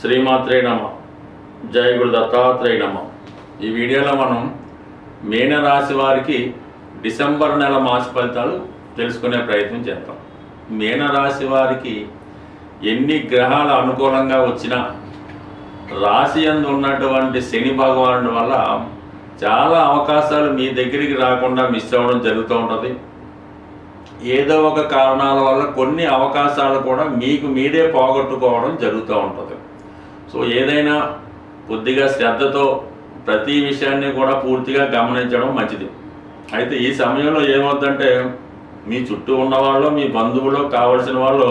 శ్రీమాత్రే నమ. జయ గురు దత్తాత్రేయ నమ. ఈ వీడియోలో మనం మీనరాశి వారికి డిసెంబర్ నెల మాస ఫలితాలు తెలుసుకునే ప్రయత్నం చేద్దాం. మీనరాశి వారికి ఎన్ని గ్రహాలు అనుకూలంగా వచ్చినా రాశి అందు ఉన్నటువంటి శని భగవానుడి వల్ల చాలా అవకాశాలు మీ దగ్గరికి రాకుండా మిస్ అవ్వడం జరుగుతూ ఉంటుంది. ఏదో ఒక కారణాల వల్ల కొన్ని అవకాశాలు కూడా మీకు మీరే పోగొట్టుకోవడం జరుగుతూ ఉంటుంది. సో ఏదైనా కొద్దిగా శ్రద్ధతో ప్రతి విషయాన్ని కూడా పూర్తిగా గమనించడం మంచిది. అయితే ఈ సమయంలో ఏమవుతుందంటే మీ చుట్టూ ఉన్నవాళ్ళు మీ బంధువులు కావలసిన వాళ్ళు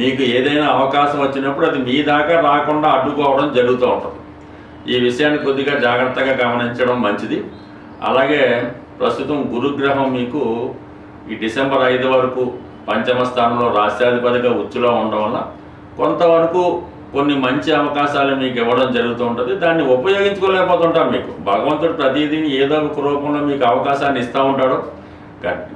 మీకు ఏదైనా అవకాశం వచ్చినప్పుడు అది మీ దాకా రాకుండా అడ్డుకోవడం జరుగుతూ ఉంటుంది. ఈ విషయాన్ని కొద్దిగా జాగ్రత్తగా గమనించడం మంచిది. అలాగే ప్రస్తుతం గురుగ్రహం మీకు ఈ డిసెంబర్ ఐదు వరకు పంచమ స్థానంలో రాష్ట్రాధిపతిగా ఉచ్చులో ఉండడం వల్ల కొంతవరకు కొన్ని మంచి అవకాశాలు మీకు ఇవ్వడం జరుగుతూ ఉంటుంది. దాన్ని ఉపయోగించుకోలేకపోతుంటారు మీకు. భగవంతుడు ప్రతిదీ ఏదో ఒక రూపంలో మీకు అవకాశాన్ని ఇస్తూ ఉంటాడు.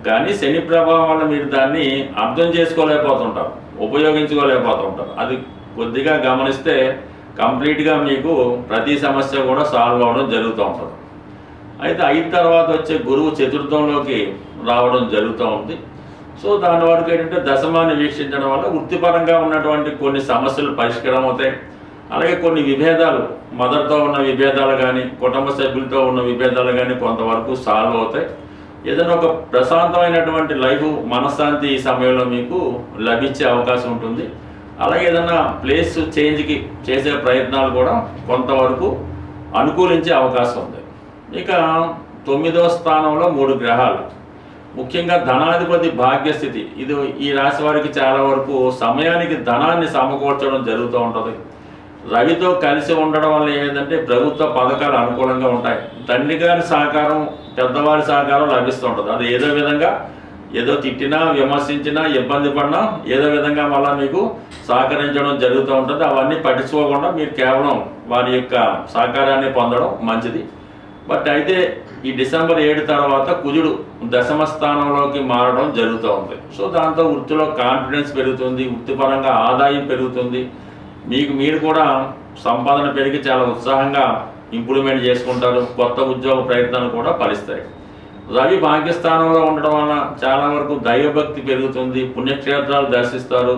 కానీ శని ప్రభావం వల్ల మీరు దాన్ని అర్థం చేసుకోలేకపోతుంటారు. ఉపయోగించుకోలేకపోతుంటారు. అది కొద్దిగా గమనిస్తే కంప్లీట్గా మీకు ప్రతి సమస్య కూడా సాల్వ్ అవ్వడం జరుగుతూ ఉంటుంది. అయితే అయిన తర్వాత వచ్చే గురువు చతుర్థంలోకి రావడం జరుగుతూ ఉంది. సో దాని వరకు ఏంటంటే దశమాన్ని వీక్షించడం వల్ల వృత్తిపరంగా ఉన్నటువంటి కొన్ని సమస్యలు పరిష్కారం అవుతాయి అలాగే కొన్ని విభేదాలు మదర్తో ఉన్న విభేదాలు కానీ కుటుంబ సభ్యులతో ఉన్న విభేదాలు కానీ కొంతవరకు సాల్వ్ అవుతాయి. ఏదైనా ఒక ప్రశాంతమైనటువంటి లైఫ్ మనశ్శాంతి ఈ సమయంలో మీకు లభించే అవకాశం ఉంటుంది. అలాగే ఏదైనా ప్లేస్ చేంజ్కి చేసే ప్రయత్నాలు కూడా కొంతవరకు అనుకూలించే అవకాశం ఉంది. ఇక తొమ్మిదవ స్థానంలో మూడు గ్రహాలు. ముఖ్యంగా ధనాధిపతి భాగ్యస్థితి. ఇది ఈ రాశి వారికి చాలా వరకు సమయానికి ధనాన్ని సమకూర్చడం జరుగుతూ ఉంటుంది. రవితో కలిసి ఉండడం వల్ల ఏంటంటే ప్రభుత్వ పథకాలు అనుకూలంగా ఉంటాయి. తండ్రి గారి సహకారం పెద్దవారి సహకారం లభిస్తూ ఉంటుంది. అది ఏదో విధంగా ఏదో తిట్టినా విమర్శించినా ఇబ్బంది పడినా ఏదో విధంగా మళ్ళీ మీకు సహకరించడం జరుగుతూ ఉంటుంది. అవన్నీ పట్టించుకోకుండా మీరు కేవలం వారి యొక్క సహకారాన్ని పొందడం మంచిది. బట్ అయితే ఈ డిసెంబర్ ఏడు తర్వాత కుజుడు దశమ స్థానంలోకి మారడం జరుగుతూ ఉంది. సో దాంతో వృత్తిలో కాన్ఫిడెన్స్ పెరుగుతుంది వృత్తిపరంగా ఆదాయం పెరుగుతుంది. మీకు మీరు కూడా సంపాదన పెరిగి చాలా ఉత్సాహంగా ఇంప్రూవ్మెంట్ చేసుకుంటారు కొత్త ఉద్యోగ ప్రయత్నాలు కూడా ఫలిస్తాయి. రవి భాగ్యస్థానంలో ఉండడం వలన చాలా వరకు దైవభక్తి పెరుగుతుంది పుణ్యక్షేత్రాలు దర్శిస్తారు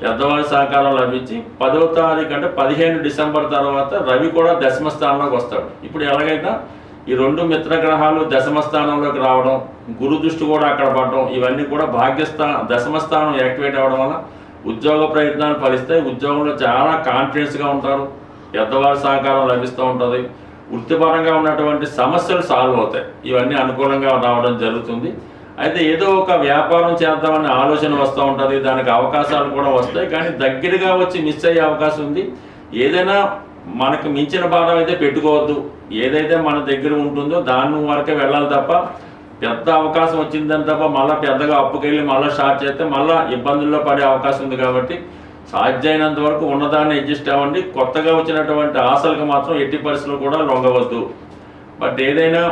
పెద్దవారి సహకారం లభించి పదవ తారీఖు అంటే పదిహేను డిసెంబర్ తర్వాత రవి కూడా దశమ స్థానంలోకి వస్తాడు. ఇప్పుడు ఎలాగైనా ఈ రెండు మిత్రగ్రహాలు దశమస్థానంలోకి దశమ స్థానంలోకి రావడం గురు దృష్టి కూడా అక్కడ పడడం ఇవన్నీ కూడా భాగ్యస్థా దశమ స్థానం యాక్టివేట్ అవ్వడం వల్ల ఉద్యోగ ప్రయత్నాలు ఫలిస్తాయి. ఉద్యోగంలో చాలా కాన్ఫిడెన్స్గా ఉంటారు. పెద్దవారి సహకారం లభిస్తూ ఉంటుంది. వృత్తిపరంగా ఉన్నటువంటి సమస్యలు సాల్వ్ అవుతాయి. ఇవన్నీ అనుకూలంగా రావడం జరుగుతుంది. అయితే ఏదో ఒక వ్యాపారం చేద్దామనే ఆలోచన వస్తూ ఉంటుంది. దానికి అవకాశాలు కూడా వస్తాయి. కానీ దగ్గరగా వచ్చి మిస్ అయ్యే అవకాశం ఉంది. ఏదైనా మనకు మించిన భారం అయితే పెట్టుకోవద్దు. ఏదైతే మన దగ్గర ఉంటుందో దాని వరకే వెళ్ళాలి తప్ప పెద్ద అవకాశం వచ్చిందని తప్ప మళ్ళీ పెద్దగా అప్పుకెళ్ళి మళ్ళీ స్టార్ట్ చేస్తే మళ్ళీ ఇబ్బందుల్లో పడే అవకాశం ఉంది కాబట్టి సాధ్యమైనంత వరకు ఉన్నదాన్ని అడ్జస్ట్ అవ్వండి. కొత్తగా వచ్చినటువంటి ఆశలకు మాత్రం ఎట్టి పరిస్థితులు కూడా లొంగవద్దు. బట్ ఏదైనా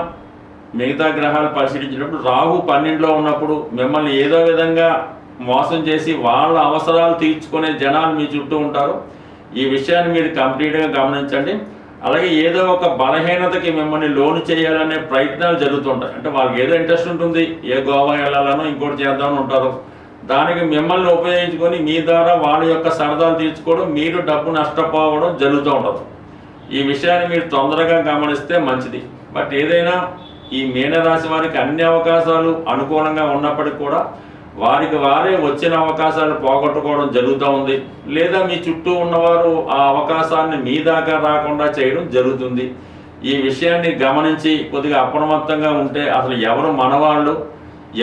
మిగతా గ్రహాలు పరిశీలించినప్పుడు రాహు పన్నెండులో ఉన్నప్పుడు మిమ్మల్ని ఏదో విధంగా మోసం చేసి వాళ్ళ అవసరాలు తీర్చుకునే జనాలు మీ చుట్టూ ఉంటారు. ఈ విషయాన్ని మీరు కంప్లీట్గా గమనించండి. అలాగే ఏదో ఒక బలహీనతకి మిమ్మల్ని లోను చేయాలనే ప్రయత్నాలు జరుగుతుంటాయి. అంటే వాళ్ళకి ఏదో ఇంట్రెస్ట్ ఉంటుంది ఏ గోవా వెళ్ళాలనో ఇంకోటి చేద్దామని ఉంటారు. దానికి మిమ్మల్ని ఉపయోగించుకొని మీ ద్వారా వాళ్ళ యొక్క సరదాలు తీర్చుకోవడం మీరు డబ్బు నష్టపోవడం జరుగుతూ ఉండదు ఈ విషయాన్ని మీరు తొందరగా గమనిస్తే మంచిది. బట్ ఏదైనా ఈ మీనరాశి వారికి అన్ని అవకాశాలు అనుకూలంగా ఉన్నప్పటికీ కూడా వారికి వారే వచ్చిన అవకాశాలు పోగొట్టుకోవడం జరుగుతూ ఉంది. లేదా మీ చుట్టూ ఉన్నవారు ఆ అవకాశాన్ని మీ దాకా రాకుండా చేయడం జరుగుతుంది. ఈ విషయాన్ని గమనించి కొద్దిగా అప్రమత్తంగా ఉంటే అసలు ఎవరు మనవాళ్ళు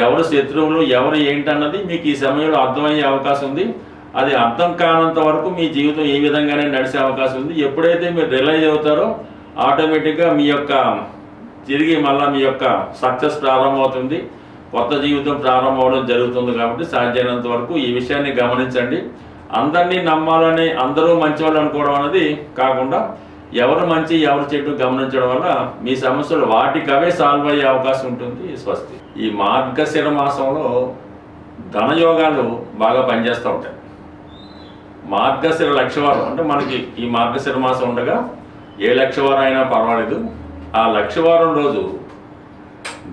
ఎవరు శత్రువులు ఎవరు ఏంటన్నది మీకు ఈ సమయంలో అర్థమయ్యే అవకాశం ఉంది. అది అర్థం కానంత వరకు మీ జీవితం ఈ విధంగానే నడిచే అవకాశం ఉంది. ఎప్పుడైతే మీరు రిలైజ్ అవుతారో ఆటోమేటిక్గా మీ యొక్క తిరిగి మళ్ళీ మీ యొక్క సక్సెస్ ప్రారంభమవుతుంది. కొత్త జీవితం ప్రారంభం అవడం జరుగుతుంది కాబట్టి సాధ్యమైనంత వరకు ఈ విషయాన్ని గమనించండి. అందరినీ నమ్మాలని అందరూ మంచి వాళ్ళు అనుకోవడం అనేది కాకుండా ఎవరు మంచి ఎవరు చెడు గమనించడం వల్ల మీ సమస్యలు వాటికవే సాల్వ్ అయ్యే అవకాశం ఉంటుంది. స్వస్తి. ఈ మార్గశిర మాసంలో ధనయోగాలు బాగా పనిచేస్తూ ఉంటాయి. మార్గశిర లక్షవారం అంటే మనకి ఈ మార్గశిర మాసం ఉండగా ఏ లక్షవారం అయినా పర్వాలేదు. ఆ లక్షవారం రోజు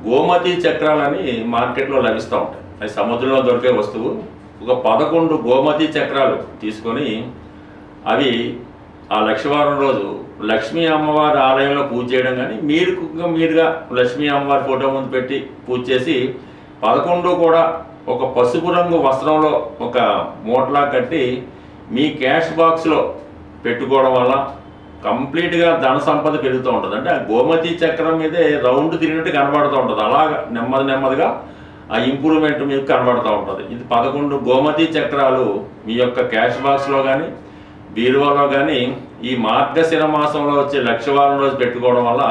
గోమతి చక్రాలని మార్కెట్లో లభిస్తూ ఉంటాయి. అది సముద్రంలో దొరికే వస్తువు. ఒక పదకొండు గోమతి చక్రాలు తీసుకొని అవి ఆ లక్షవారం రోజు లక్ష్మీ అమ్మవారి ఆలయంలో పూజ చేయడం కానీ మీరు మీరుగా లక్ష్మీ అమ్మవారి ఫోటో ముందు పెట్టి పూజ చేసి పదకొండు కూడా ఒక పసుపు రంగు వస్త్రంలో ఒక మూటలా కట్టి మీ క్యాష్ బాక్స్లో పెట్టుకోవడం వల్ల కంప్లీట్గా ధన సంపద పెరుగుతూ ఉంటుంది. అంటే ఆ గోమతి చక్రం మీదే రౌండ్ తిరిగినట్టు కనబడుతూ ఉంటుంది. అలాగా నెమ్మది నెమ్మదిగా ఆ ఇంప్రూవ్మెంట్ మీకు కనబడుతూ ఉంటుంది. ఇది పదకొండు గోమతి చక్రాలు మీ యొక్క క్యాష్ బాక్స్లో కానీ బీరువాలో కానీ ఈ మార్గశిర మాసంలో వచ్చే లక్షవారం రోజు పెట్టుకోవడం వల్ల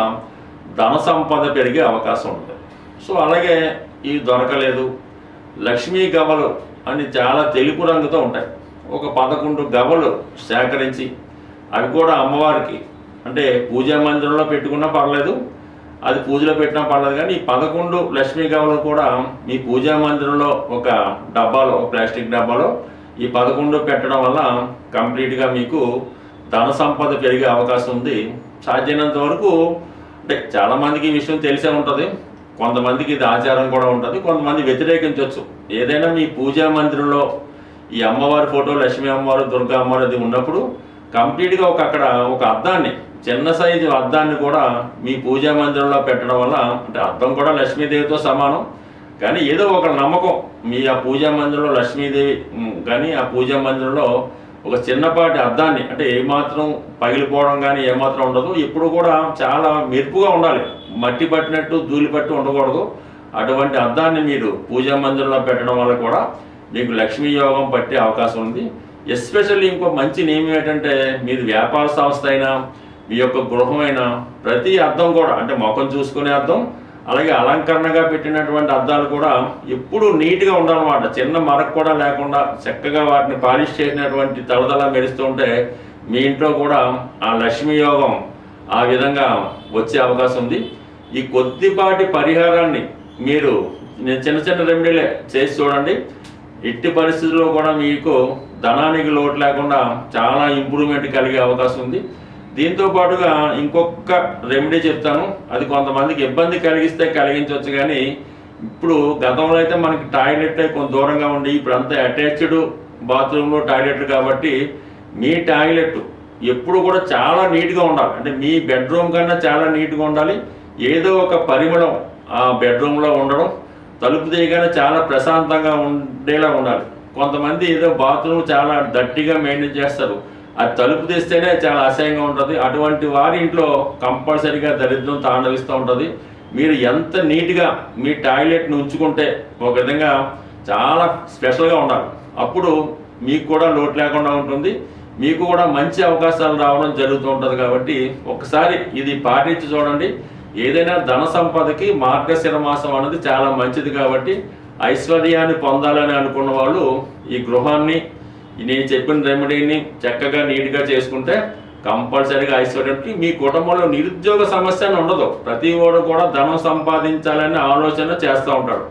ధన సంపద పెరిగే అవకాశం ఉంటుంది. సో అలాగే ఇవి దొరకలేదు. లక్ష్మీ గవలు అని చాలా తెలుపు రంగుతో ఉంటాయి. ఒక పదకొండు గవలు సేకరించి అవి కూడా అమ్మవారికి. అంటే పూజా మందిరంలో పెట్టుకున్నా పర్లేదు అది పూజలో పెట్టినా పర్లేదు కానీ ఈ పదకొండు లక్ష్మీ గవలు కూడా మీ పూజా మందిరంలో ఒక డబ్బాలో ఒక ప్లాస్టిక్ డబ్బాలో ఈ పదకొండు పెట్టడం వల్ల కంప్లీట్గా మీకు ధన సంపద పెరిగే అవకాశం ఉంది. సాధ్యమైనంత వరకు అంటే చాలామందికి ఈ విషయం తెలిసే ఉంటుంది. కొంతమందికి ఇది ఆచారం కూడా ఉంటుంది. కొంతమంది వ్యతిరేకించవచ్చు ఏదైనా మీ పూజా మందిరంలో ఈ అమ్మవారి ఫోటో లక్ష్మీ అమ్మవారు దుర్గా అమ్మవారు అది ఉన్నప్పుడు కంప్లీట్గా ఒక అక్కడ ఒక అద్దాన్ని చిన్న సైజు అద్దాన్ని కూడా మీ పూజా మందిరంలో పెట్టడం వల్ల అంటే అద్దం కూడా లక్ష్మీదేవితో సమానం. కానీ ఏదో ఒక నమ్మకం మీ ఆ పూజా మందిరంలో లక్ష్మీదేవి కానీ ఆ పూజా మందిరంలో ఒక చిన్నపాటి అద్దాన్ని అంటే ఏమాత్రం పగిలిపోవడం కానీ ఏమాత్రం ఉండదు. ఇప్పుడు కూడా చాలా మెరుపుగా ఉండాలి. మట్టి పట్టినట్టు ధూళి పట్టి ఉండకూడదు. అటువంటి అద్దాన్ని మీరు పూజా మందిరంలో పెట్టడం వల్ల కూడా మీకు లక్ష్మీ యోగం పట్టే అవకాశం ఉంది. ఎస్పెషల్లీ ఇంకో మంచి నియమం ఏంటంటే మీది వ్యాపార సంస్థ అయినా మీ యొక్క గృహమైనా ప్రతి అర్థం కూడా అంటే ముఖం చూసుకునే అర్థం అలాగే అలంకరణగా పెట్టినటువంటి అర్థాలు కూడా ఎప్పుడూ నీట్గా ఉండాలన్నమాట. చిన్న మరక కూడా లేకుండా చక్కగా వాటిని పాలిష్ చేసినటువంటి తలదల మెరుస్తూ ఉంటే మీ ఇంట్లో కూడా ఆ లక్ష్మీ యోగం ఆ విధంగా వచ్చే అవకాశం ఉంది. ఈ కొద్దిపాటి పరిహారాన్ని మీరు నేను చిన్న చిన్న రెమెడీలే చేసి చూడండి. ఎట్టి పరిస్థితుల్లో కూడా మీకు ధనానికి లోటు లేకుండా చాలా ఇంప్రూవ్మెంట్ కలిగే అవకాశం ఉంది. దీంతో పాటుగా ఇంకొక రెమెడీ చెప్తాను. అది కొంతమందికి ఇబ్బంది కలిగిస్తే కలిగించవచ్చు కానీ ఇప్పుడు గతంలో అయితే మనకి టాయిలెట్ కొంత దూరంగా ఉండి ఇప్పుడు అంతా అటాచ్డ్ బాత్రూంలో టాయిలెట్లు కాబట్టి మీ టాయిలెట్ ఎప్పుడు కూడా చాలా నీట్గా ఉండాలి. అంటే మీ బెడ్రూమ్ కన్నా చాలా నీట్గా ఉండాలి. ఏదో ఒక పరిమళం ఆ బెడ్రూమ్లో ఉండడం తలుపు తీయగానే చాలా ప్రశాంతంగా ఉండేలా ఉండాలి. కొంతమంది ఏదో బాత్రూమ్ చాలా దట్టిగా మెయింటైన్ చేస్తారు. అది తలుపు తీస్తేనే చాలా అసహ్యంగా ఉంటుంది. అటువంటి వారి ఇంట్లో కంపల్సరీగా దరిద్రం తాండవిస్తూ ఉంటుంది. మీరు ఎంత నీట్గా మీ టాయిలెట్ను ఉంచుకుంటే ఒక విధంగా చాలా స్పెషల్గా ఉండాలి. అప్పుడు మీకు కూడా లోటు లేకుండా ఉంటుంది. మీకు కూడా మంచి అవకాశాలు రావడం జరుగుతూ ఉంటుంది కాబట్టి ఒకసారి ఇది పాటించి చూడండి. ఏదైనా ధన సంపదకి మార్గశిర మాసం అనేది చాలా మంచిది కాబట్టి ఐశ్వర్యాన్ని పొందాలని అనుకున్న వాళ్ళు ఈ గృహాన్ని నేను చెప్పిన రెమెడీని చక్కగా నీట్గా చేసుకుంటే కంపల్సరీగా ఐశ్వర్యంకి మీ కుటుంబంలో నిరుద్యోగ సమస్య ఉండదు. ప్రతి వాడు కూడా ధనం సంపాదించాలనే ఆలోచన చేస్తూ ఉంటాడు.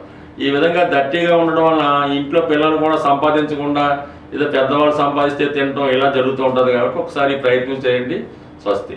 ఈ విధంగా దట్టిగా ఉండడం వల్ల ఇంట్లో పిల్లలు కూడా సంపాదించకుండా ఏదో పెద్దవాళ్ళు సంపాదిస్తే తినడం ఇలా జరుగుతూ ఉంటుంది కాబట్టి ఒకసారి ప్రయత్నం చేయండి. స్వస్తి.